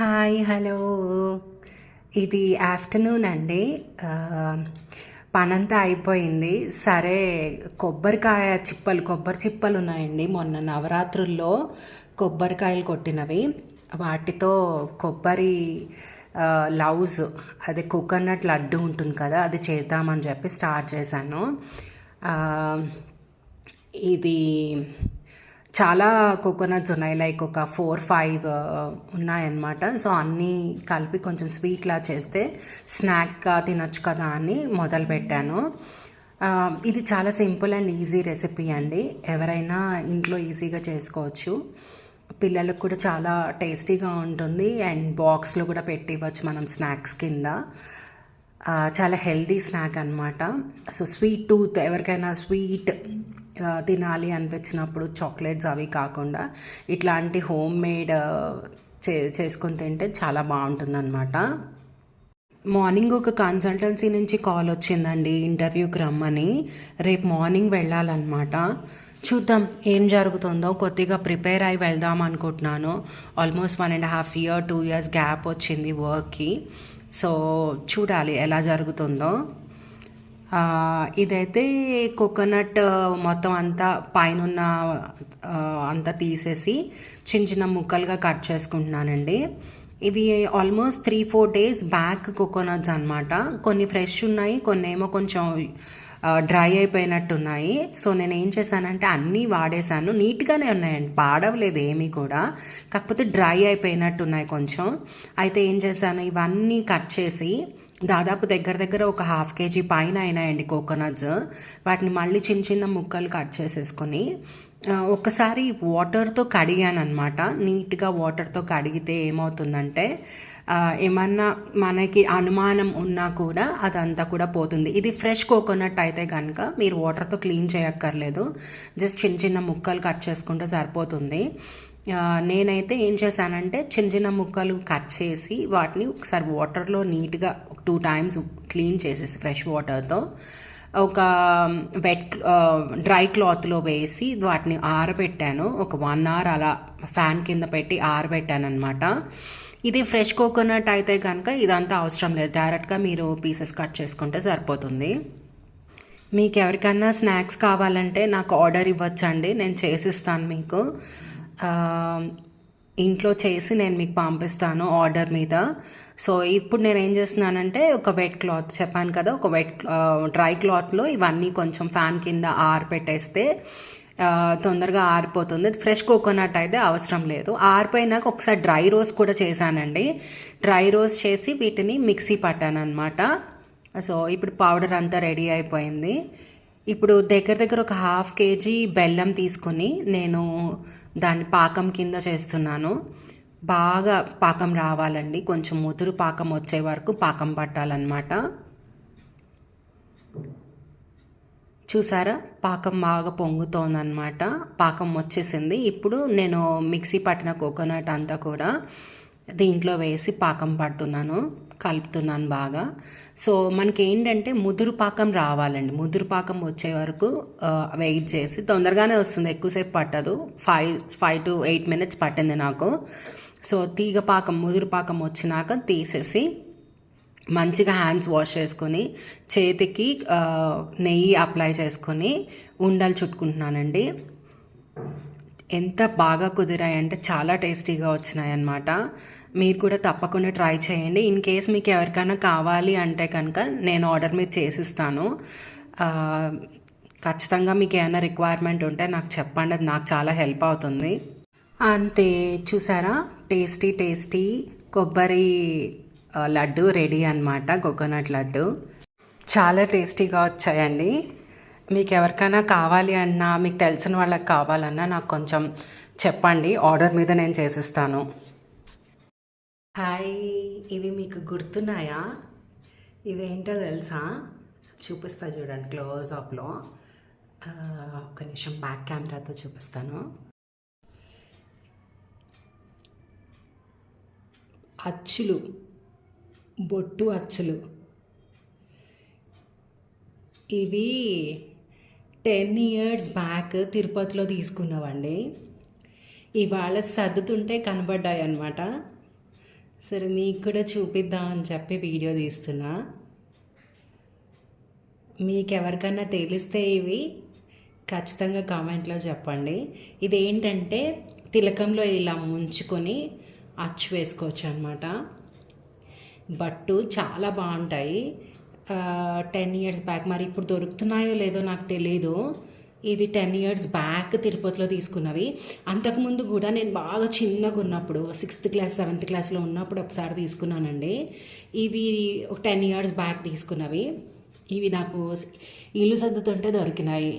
Hi hello. ఇది afternoon అండి. పనంతా అయిపోయింది. సరే కొబ్బరికాయ చిప్పలు కొబ్బరి చిప్పలు ఉన్నాయండి మొన్న నవరాత్రుల్లో. కొబ్బరికాయలు కొట్టినవి. వాటితో కొబ్బరి లవ్స్ లౌజ్ అదే కోకోనట్ లడ్డు ఉంటుంది కదా అది చేద్దామని చెప్పి స్టార్ట్ చేశాను. ఇది చాలా కోకోనట్స్ ఉన్నాయి లైక్ ఒక ఫోర్ ఫైవ్ uh, ఉన్నాయన్నమాట. సో అన్నీ కలిపి కొంచెం స్వీట్లా చేస్తే స్నాక్గా తినొచ్చు కదా అని మొదలుపెట్టాను uh, ఇది చాలా సింపుల్ అండ్ ఈజీ రెసిపీ అండి. ఎవరైనా ఇంట్లో ఈజీగా చేసుకోవచ్చు. పిల్లలకు కూడా చాలా టేస్టీగా ఉంటుంది అండ్ బాక్స్లో కూడా పెట్టి ఇవ్వచ్చు మనం స్నాక్స్ కింద. Uh, చాలా హెల్దీ స్నాక్ అనమాట సో స్వీట్ టూత్ ఎవరికైనా స్వీట్ తినాలి అనిపించినప్పుడు చాక్లెట్స్ అవి కాకుండా ఇట్లాంటి హోమ్ మేడ్ చే చేసుకొని తింటే చాలా బాగుంటుందన్నమాట. మార్నింగ్ ఒక కన్సల్టెన్సీ నుంచి కాల్ వచ్చిందండి ఇంటర్వ్యూకి రమ్మని. రేపు మార్నింగ్ వెళ్ళాలన్నమాట. చూద్దాం ఏం జరుగుతుందో. కొద్దిగా ప్రిపేర్ అయి వెళ్దాం అనుకుంటున్నాను. Almost one and half year two years gap వచ్చింది వర్క్కి. సో చూడాలి ఎలా జరుగుతుందో. ఇదైతే కోకోనట్ మొత్తం అంతా పైన అంతా తీసేసి చిన్న చిన్న ముక్కలుగా కట్ చేసుకుంటున్నానండి. ఇవి almost three four days back coconuts అనమాట కొన్ని ఫ్రెష్ ఉన్నాయి కొన్ని ఏమో కొంచెం డ్రై అయిపోయినట్టు ఉన్నాయి సో నేను ఏం చేశానంటే అన్నీ వాడేశాను. నీట్గానే ఉన్నాయండి పాడవలేదు ఏమీ కూడా. కాకపోతే డ్రై అయిపోయినట్టు ఉన్నాయి కొంచెం. అయితే ఏం చేశాను ఇవన్నీ కట్ చేసి దాదాపు దగ్గర దగ్గర ఒక హాఫ్ కేజీ పైన అయినాయండి కోకోనట్స్. వాటిని మళ్ళీ చిన్న చిన్న ముక్కలు కట్ చేసేసుకొని ఒకసారి వాటర్తో కడిగాను అనమాట నీట్గా వాటర్తో కడిగితే ఏమవుతుందంటే ఏమన్నా మనకి అనుమానం ఉన్నా కూడా అదంతా కూడా పోతుంది. ఇది ఫ్రెష్ కోకోనట్ అయితే కనుక మీరు వాటర్తో క్లీన్ చేయక్కర్లేదు. జస్ట్ చిన్న చిన్న ముక్కలు కట్ చేసుకుంటే సరిపోతుంది. నేనైతే ఏం చేశానంటే చిన్న చిన్న ముక్కలు కట్ చేసి వాటిని ఒకసారి వాటర్లో నీట్గా టూ టైమ్స్ క్లీన్ చేసేసి ఫ్రెష్ వాటర్తో ఒక వెట్ డ్రై క్లాత్లో వేసి వాటిని ఆరబెట్టాను. ఒక వన్ అవర్ అలా ఫ్యాన్ కింద పెట్టి ఆరబెట్టాను అనమాట ఇది ఫ్రెష్ కోకోనట్ అయితే కనుక ఇదంతా అవసరం లేదు. డైరెక్ట్గా మీరు పీసెస్ కట్ చేసుకుంటే సరిపోతుంది. మీకు ఎవరికైనా స్నాక్స్ కావాలంటే నాకు ఆర్డర్ ఇవ్వచ్చండి. నేను చేసిస్తాను మీకు. ఇంట్లో చేసి నేను మీకు పంపిస్తాను ఆర్డర్ మీద. సో ఇప్పుడు నేను ఏం చేస్తున్నానంటే ఒక వెట్ క్లాత్ చెప్పాను కదా ఒక వెట్ డ్రై క్లాత్లో ఇవన్నీ కొంచెం ఫ్యాన్ కింద ఆరిపెట్టేస్తే తొందరగా ఆరిపోతుంది. ఫ్రెష్ కోకోనట్ అయితే అవసరం లేదు. ఆరిపోయినాక ఒకసారి డ్రై రోస్ట్ కూడా చేశానండి. డ్రై రోస్ట్ చేసి వీటిని మిక్సీ పట్టాను అనమాట సో ఇప్పుడు పౌడర్ అంతా రెడీ అయిపోయింది. ఇప్పుడు దగ్గర దగ్గర ఒక హాఫ్ కేజీ బెల్లం తీసుకొని నేను దాన్ని పాకం కింద చేస్తున్నాను. బాగా పాకం రావాలండి. కొంచెం ముదురు పాకం వచ్చే వరకు పాకం పట్టాలన్నమాట. చూసారా? పాకం బాగా పొంగుతోందనమాట పాకం వచ్చేసింది. ఇప్పుడు నేను మిక్సీ పట్టిన కోకోనట్ అంతా కూడా దీంట్లో వేసి పాకం పడుతున్నాను. కలుపుతున్నాను బాగా. సో మనకి ఏంటంటే ముదురు పాకం రావాలండి. ముదురు పాకం వచ్చే వరకు వెయిట్ చేసి తొందరగానే వస్తుంది. ఎక్కువసేపు పట్టదు. Five five to eight minutes పట్టింది నాకు. సో తీగ పాకం ముదురు పాకం వచ్చినాక తీసేసి మంచిగా హ్యాండ్స్ వాష్ చేసుకొని చేతికి నెయ్యి అప్లై చేసుకొని ఉండలు చుట్టుకుంటున్నానండి. ఎంత బాగా కుదిరాయంటే చాలా టేస్టీగా వచ్చినాయి అన్నమాట మీరు కూడా తప్పకుండా ట్రై చేయండి. ఇన్ కేస్ మీకు ఎవరికైనా కావాలి అంటే కనుక నేను ఆర్డర్ మీద చేసిస్తాను. ఖచ్చితంగా మీకు ఏమైనా రిక్వైర్మెంట్ ఉంటే నాకు చెప్పండి. అది నాకు చాలా హెల్ప్ అవుతుంది. అంతే చూసారా? టేస్టీ టేస్టీ కొబ్బరి లడ్డు రెడీ అన్నమాట. కోకోనట్ లడ్డు. చాలా టేస్టీగా వచ్చాయండి. మీకు ఎవరికైనా కావాలి అన్నా మీకు తెలిసిన వాళ్ళకి కావాలన్నా నాకు కొంచెం చెప్పండి. ఆర్డర్ మీద నేను చేసిస్తాను. హాయ్ ఇవి మీకు గుర్తున్నాయా? ఇవేంటో తెలుసా? చూపిస్తా చూడండి క్లోజ్ అప్లో. ఒక నిమిషం బ్యాక్ కెమెరాతో చూపిస్తాను. అచ్చులు బొట్టు అచ్చులు. ఇవి టెన్ ఇయర్స్ బ్యాక్ తిరుపతిలో తీసుకున్నామండి. ఇవాళ సర్దుతుంటే కనబడ్డాయి అన్నమాట సరే మీకు కూడా చూపిద్దాం అని చెప్పి వీడియో తీస్తున్నా. మీకు ఎవరికైనా తెలిస్తే ఇవి ఖచ్చితంగా కామెంట్లో చెప్పండి. ఇదేంటంటే తిలకంలో ఇలా ముంచుకొని అచ్చు వేసుకోవచ్చు అనమాట బట్టు చాలా బాగుంటాయి. టెన్ ఇయర్స్ బ్యాక్ మరి ఇప్పుడు దొరుకుతున్నాయో లేదో నాకు తెలీదు. ఇది టెన్ ఇయర్స్ బ్యాక్ తిరుపతిలో తీసుకున్నవి. అంతకుముందు కూడా నేను బాగా చిన్నగా ఉన్నప్పుడు సిక్స్త్ క్లాస్ సెవెంత్ క్లాస్లో ఉన్నప్పుడు ఒకసారి తీసుకున్నానండి. ఇవి టెన్ ఇయర్స్ బ్యాక్ తీసుకున్నవి. ఇవి నాకు ఇల్లు సర్దుతుంటే దొరికినాయి.